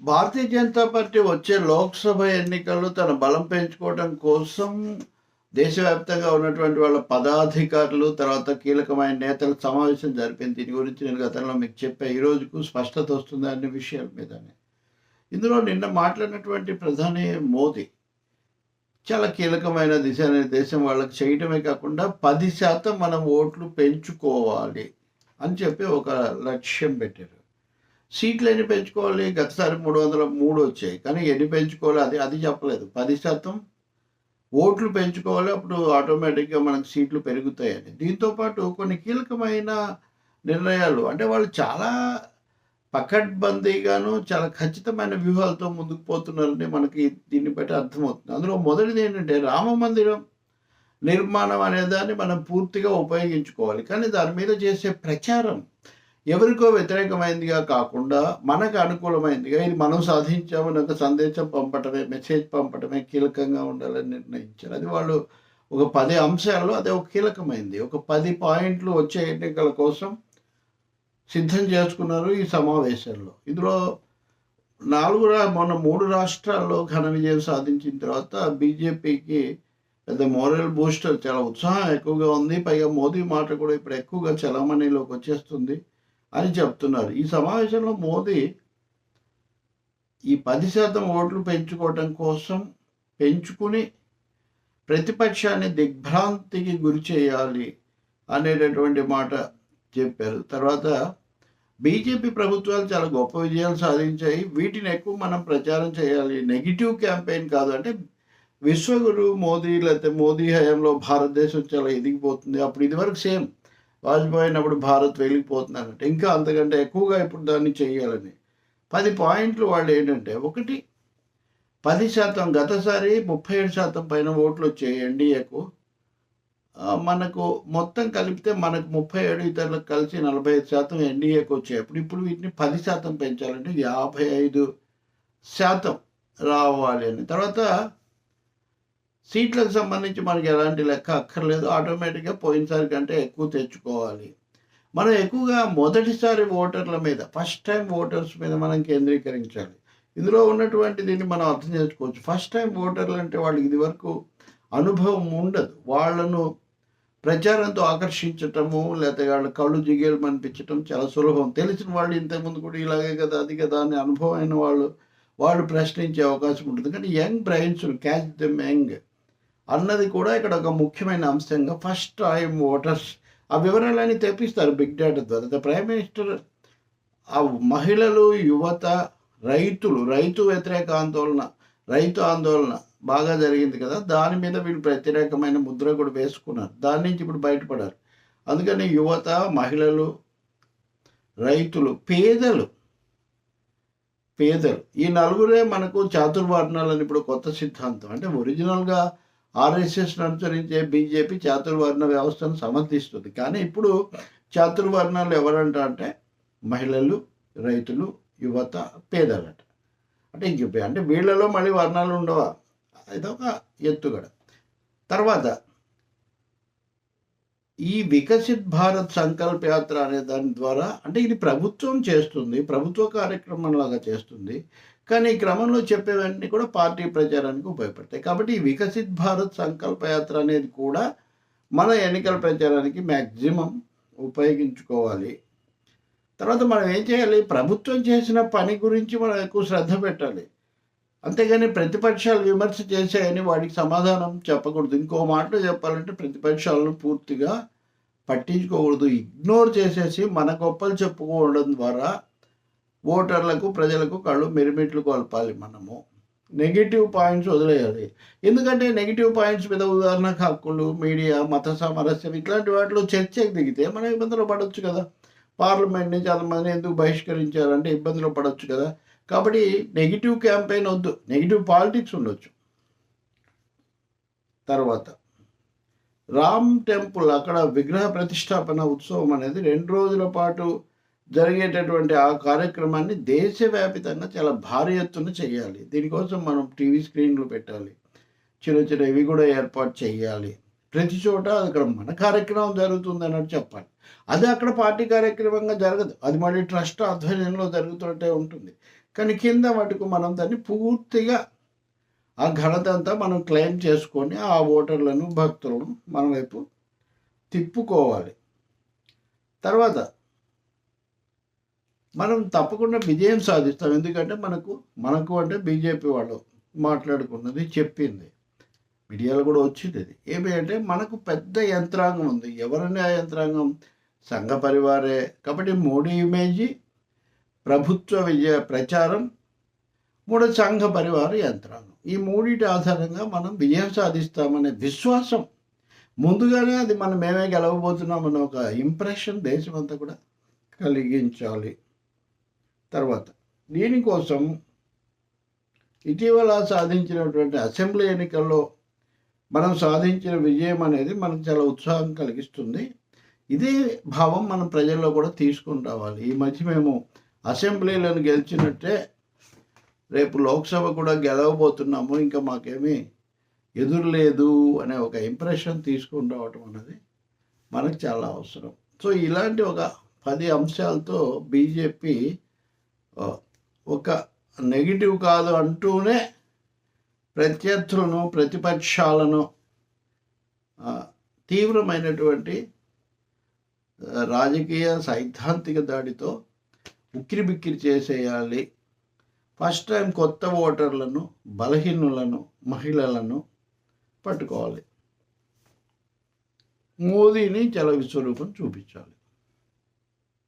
Bharatiya Janata party వచ్చే లోక్సభ ఎన్నికల్లో తన బలం పెంచుకోవడం కోసం దేశవ్యాప్తంగా ఉన్నటువంటి వాళ్ళ పదాధికారులు తర్వాత కీలకమైన నేతల సమావేశం జరిపింది. దీని గురించి నేను గతంలో మీకు చెప్పా. ఈ రోజుకు స్పష్టత వస్తుంది అనే విషయాల మీదనే. ఇందులో నిన్న మాట్లాడినటువంటి ప్రధాని మోదీ చాలా కీలకమైన దిశానిర్దేశం వాళ్ళకి చేయటమే కాకుండా పది శాతం మనం ఓట్లు పెంచుకోవాలి అని చెప్పి ఒక లక్ష్యం పెట్టారు. సీట్లు ఎన్ని పెంచుకోవాలి? గతసారి మూడు వందల మూడు వచ్చాయి. కానీ ఎన్ని పెంచుకోవాలి? అది అది చెప్పలేదు. పది శాతం ఓట్లు పెంచుకోవాలి. అప్పుడు ఆటోమేటిక్గా మనకు సీట్లు పెరుగుతాయని. దీంతో పాటు కొన్ని కీలకమైన నిర్ణయాలు. అంటే వాళ్ళు చాలా పకడ్బందీగాను చాలా ఖచ్చితమైన వ్యూహాలతో ముందుకు పోతున్నారని మనకి దీన్ని బట్టి అర్థమవుతుంది. అందులో మొదటిది ఏంటంటే రామ మందిరం నిర్మాణం అనేదాన్ని మనం పూర్తిగా ఉపయోగించుకోవాలి. కానీ దాని మీద చేసే ప్రచారం ఎవరికో వ్యతిరేకమైందిగా కాకుండా మనకు అనుకూలమైందిగా ఇది మనం సాధించామని ఒక సందేశం పంపటమే మెసేజ్ పంపటమే కీలకంగా ఉండాలని నిర్ణయించారు. అది వాళ్ళు ఒక పది అంశాల్లో అదే ఒక కీలకమైంది. ఒక పది పాయింట్లు వచ్చే ఎన్నికల కోసం సిద్ధం చేసుకున్నారు ఈ సమావేశంలో. ఇందులో నాలుగు రా మొన్న మూడు రాష్ట్రాల్లో ఘన విజయం సాధించిన తర్వాత బీజేపీకి పెద్ద మోరల్ బూస్టర్ చాలా ఉత్సాహం ఎక్కువగా ఉంది. పైగా మోదీ మాట కూడా ఇప్పుడు ఎక్కువగా చలామణిలోకి వచ్చేస్తుంది. అని చెప్తున్నారు. ఈ సమావేశంలో మోదీ ఈ పది శాతం ఓట్లు పెంచుకోవటం కోసం పెంచుకుని ప్రతిపక్షాన్ని దిగ్భ్రాంతికి గురి చేయాలి అనేటటువంటి మాట చెప్పారు. తర్వాత బీజేపీ ప్రభుత్వాలు చాలా గొప్ప విజయాలు సాధించాయి. వీటిని ఎక్కువ మనం ప్రచారం చేయాలి. నెగిటివ్ క్యాంపెయిన్ కాదు. అంటే విశ్వగురు మోదీ లేకపోతే మోదీ హయాంలో భారతదేశం చాలా ఎదిగిపోతుంది. అప్పుడు ఇదివరకు సేమ్ వాజ్పేయినప్పుడు భారత్ వెళ్ళిపోతున్నారంట. ఇంకా అంతకంటే ఎక్కువగా ఇప్పుడు దాన్ని చేయాలని. పది పాయింట్లు వాళ్ళు ఏంటంటే ఒకటి పది శాతం గతసారి ముప్పై ఏడు శాతం పైన ఓట్లు వచ్చాయి ఎన్డీఏకు. మనకు మొత్తం కలిపితే మనకు ముప్పై ఏడు ఇతరులకు కలిసి నలభై ఐదు శాతం ఎన్డీఏకి వచ్చాయి. అప్పుడు ఇప్పుడు వీటిని పది శాతం పెంచాలంటే యాభై ఐదు శాతం రావాలి అని. తర్వాత సీట్లకు సంబంధించి మనకి ఎలాంటి లెక్క అక్కర్లేదు. ఆటోమేటిక్గా పోయినసారి కంటే ఎక్కువ తెచ్చుకోవాలి. మనం ఎక్కువగా మొదటిసారి ఓటర్ల మీద ఫస్ట్ టైం ఓటర్స్ మీద మనం కేంద్రీకరించాలి. ఇందులో ఉన్నటువంటి దీన్ని మనం అర్థం చేసుకోవచ్చు. ఫస్ట్ టైం ఓటర్లు అంటే వాళ్ళకి ఇది వరకు అనుభవం ఉండదు. వాళ్ళను ప్రచారంతో ఆకర్షించటము లేకపోతే వాళ్ళ కళ్ళు జిగేలు అనిపించటం చాలా సులభం. తెలిసిన వాళ్ళు ఇంతకుముందు కూడా ఇలాగే కదా అది కదా అని అనుభవం అయిన వాళ్ళు వాళ్ళు ప్రశ్నించే అవకాశం ఉంటుంది. కానీ young brains catch them young. అన్నది కూడా ఇక్కడ ఒక ముఖ్యమైన అంశంగా ఫస్ట్ టైం ఓటర్స్ ఆ వివరాలన్నీ తెప్పిస్తారు బిగ్ డేటా ద్వారా. ద ప్రైమ్ మినిస్టర్ ఆ మహిళలు యువత రైతులు రైతు వ్యతిరేక ఆందోళన రైతు ఆందోళన బాగా జరిగింది కదా దాని మీద వీళ్ళు ప్రత్యేకమైన ముద్ర కూడా వేసుకున్నారు. దాని నుంచి ఇప్పుడు బయటపడారు. అందుకని యువత మహిళలు రైతులు పేదలు పేదలు ఈ నలుగురే మనకు చాతుర్వర్ణాలని ఇప్పుడు కొత్త సిద్ధాంతం. అంటే ఒరిజినల్గా ఆర్ఎస్ఎస్ను అనుసరించే బీజేపీ చాతుర్వర్ణ వ్యవస్థను సమర్థిస్తుంది. కానీ ఇప్పుడు చాతుర్వర్ణాలు ఎవరంట అంటే మహిళలు రైతులు యువత పేదలంట. అంటే ఇంక అంటే వీళ్ళలో మళ్ళీ వర్ణాలు ఉండవా? ఇదొక ఎత్తుగడ. తర్వాత ఈ వికసిత్ భారత్ సంకల్ప యాత్ర అనే దాని ద్వారా అంటే ఇది ప్రభుత్వం చేస్తుంది ప్రభుత్వ కార్యక్రమం లాగా చేస్తుంది. కానీ ఈ క్రమంలో చెప్పేవన్నీ కూడా పార్టీ ప్రచారానికి ఉపయోగపడతాయి. కాబట్టి ఈ వికసిత్ భారత్ సంకల్పయాత్ర అనేది కూడా మన ఎన్నికల ప్రచారానికి మ్యాక్సిమం ఉపయోగించుకోవాలి. తర్వాత మనం ఏం చేయాలి? ప్రభుత్వం చేసిన పని గురించి మనం ఎక్కువ శ్రద్ధ పెట్టాలి. అంతేగాని ప్రతిపక్షాలు విమర్శ చేశాయని వాడికి సమాధానం చెప్పకూడదు. ఇంకో మాటలో చెప్పాలంటే ప్రతిపక్షాలను పూర్తిగా పట్టించుకోకూడదు. ఇగ్నోర్ చేసేసి మన గొప్పలు చెప్పుకోవడం ద్వారా ఓటర్లకు ప్రజలకు కళ్ళు మిరిమిట్లు కొలపాలి మనము. నెగిటివ్ పాయింట్స్ వదిలేయాలి. ఎందుకంటే నెగిటివ్ పాయింట్స్ మీద ఉదాహరణకు హక్కులు మీడియా మత సామరస్యం ఇట్లాంటి వాటిలో చర్చకు దిగితే మనం ఇబ్బందులు పడవచ్చు కదా. పార్లమెంట్ నుంచి ఎందుకు బహిష్కరించారంటే ఇబ్బందులు పడవచ్చు కదా. కాబట్టి నెగిటివ్ క్యాంపెయిన్ వద్దు. నెగిటివ్ పాలిటిక్స్ ఉండొచ్చు. తర్వాత రామ్ టెంపుల్ అక్కడ విగ్రహ ప్రతిష్టాపన ఉత్సవం అనేది రెండు రోజుల పాటు జరిగేటటువంటి ఆ కార్యక్రమాన్ని దేశవ్యాపితంగా చాలా భారీ ఎత్తున చేయాలి. దీనికోసం మనం టీవీ స్క్రీన్లు పెట్టాలి. చిన్న చిన్న ఇవి కూడా ఏర్పాటు చేయాలి. ప్రతి చోట అక్కడ మన కార్యక్రమం జరుగుతుంది అన్నట్టు చెప్పాలి. అది అక్కడ పార్టీ కార్యక్రమంగా జరగదు. అది మళ్ళీ ట్రస్ట్ ఆధ్వర్యంలో జరుగుతుంటే ఉంటుంది. కానీ కింద మటుకు మనం దాన్ని పూర్తిగా ఆ ఘనత అంతా మనం క్లెయిమ్ చేసుకొని ఆ ఓటర్లను భక్తులను మన వైపు తిప్పుకోవాలి. తర్వాత మనం తప్పకుండా విజయం సాధిస్తాం. ఎందుకంటే మనకు మనకు అంటే బీజేపీ వాళ్ళు మాట్లాడుకున్నది చెప్పింది. మీడియాలో కూడా వచ్చింది అది ఏమి అంటే మనకు పెద్ద యంత్రాంగం ఉంది. ఎవరని ఆ యంత్రాంగం? సంఘ పరివారే. కాబట్టి మోడీ ఇమేజీ ప్రభుత్వ విజయ ప్రచారం మూడు సంఘ పరివార యంత్రాంగం. ఈ మూడింటి ఆధారంగా మనం విజయం సాధిస్తామనే విశ్వాసం. ముందుగానే అది మనం మేమే గెలవబోతున్నామన్న ఒక ఇంప్రెషన్ దేశమంతా కూడా కలిగించాలి. తర్వాత దీనికోసం ఇటీవల సాధించినటువంటి అసెంబ్లీ ఎన్నికల్లో మనం సాధించిన విజయం అనేది మనకు చాలా ఉత్సాహం కలిగిస్తుంది. ఇదే భావం మనం ప్రజల్లో కూడా తీసుకుని రావాలి. ఈ మధ్య మేము అసెంబ్లీలను గెలిచినట్టే రేపు లోక్సభ కూడా గెలవబోతున్నాము. ఇంకా మాకేమీ ఎదురు లేదు అనే ఒక ఇంప్రెషన్ తీసుకుని రావటం అనేది మనకు చాలా అవసరం. సో ఇలాంటి ఒక పది అంశాలతో బీజేపీ ఒక నెగిటివ్ కాదు అంటూనే ప్రత్యర్థులను ప్రతిపక్షాలను తీవ్రమైనటువంటి రాజకీయ సైద్ధాంతిక దాడితో ఉక్కిరిబిక్కిరి చేసేయాలి. ఫస్ట్ టైం కొత్త ఓటర్లను బలహీనులను మహిళలను పట్టుకోవాలి. మోదీని చల స్వరూపం చూపించాలి.